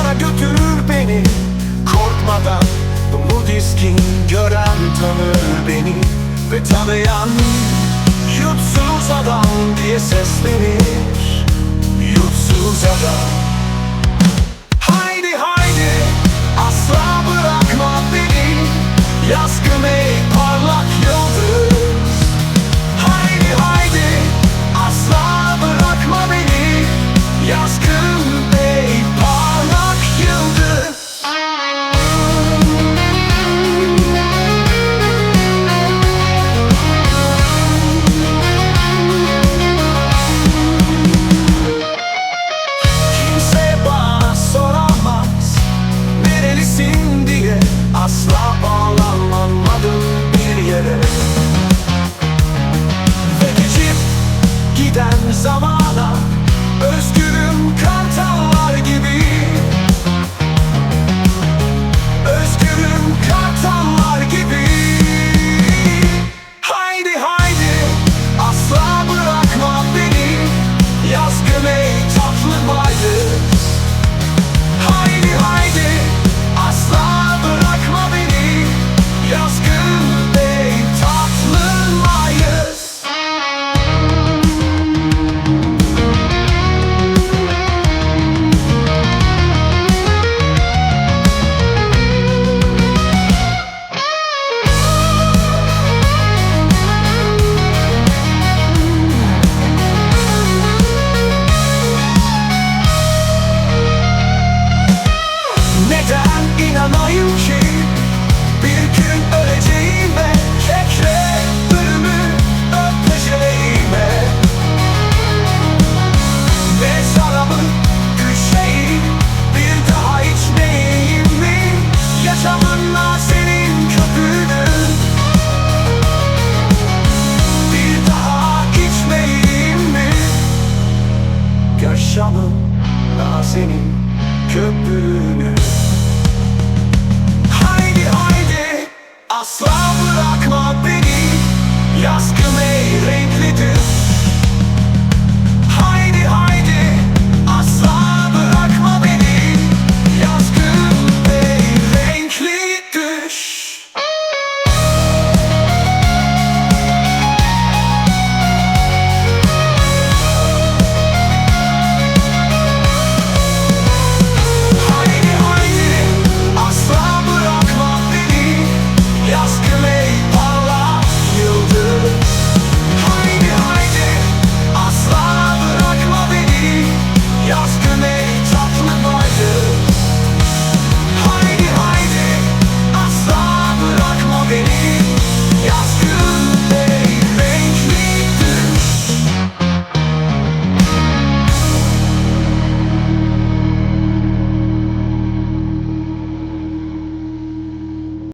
Sana götürür beni. Korkmadan Bu diskin gören tanır beni. Ve tanıyan yutsuz adam diye seslenir. Yutsuz adam. Summer. mı daha senin köprünü Haydi haydi asla bırakma beni. Yaz kımeyi renkli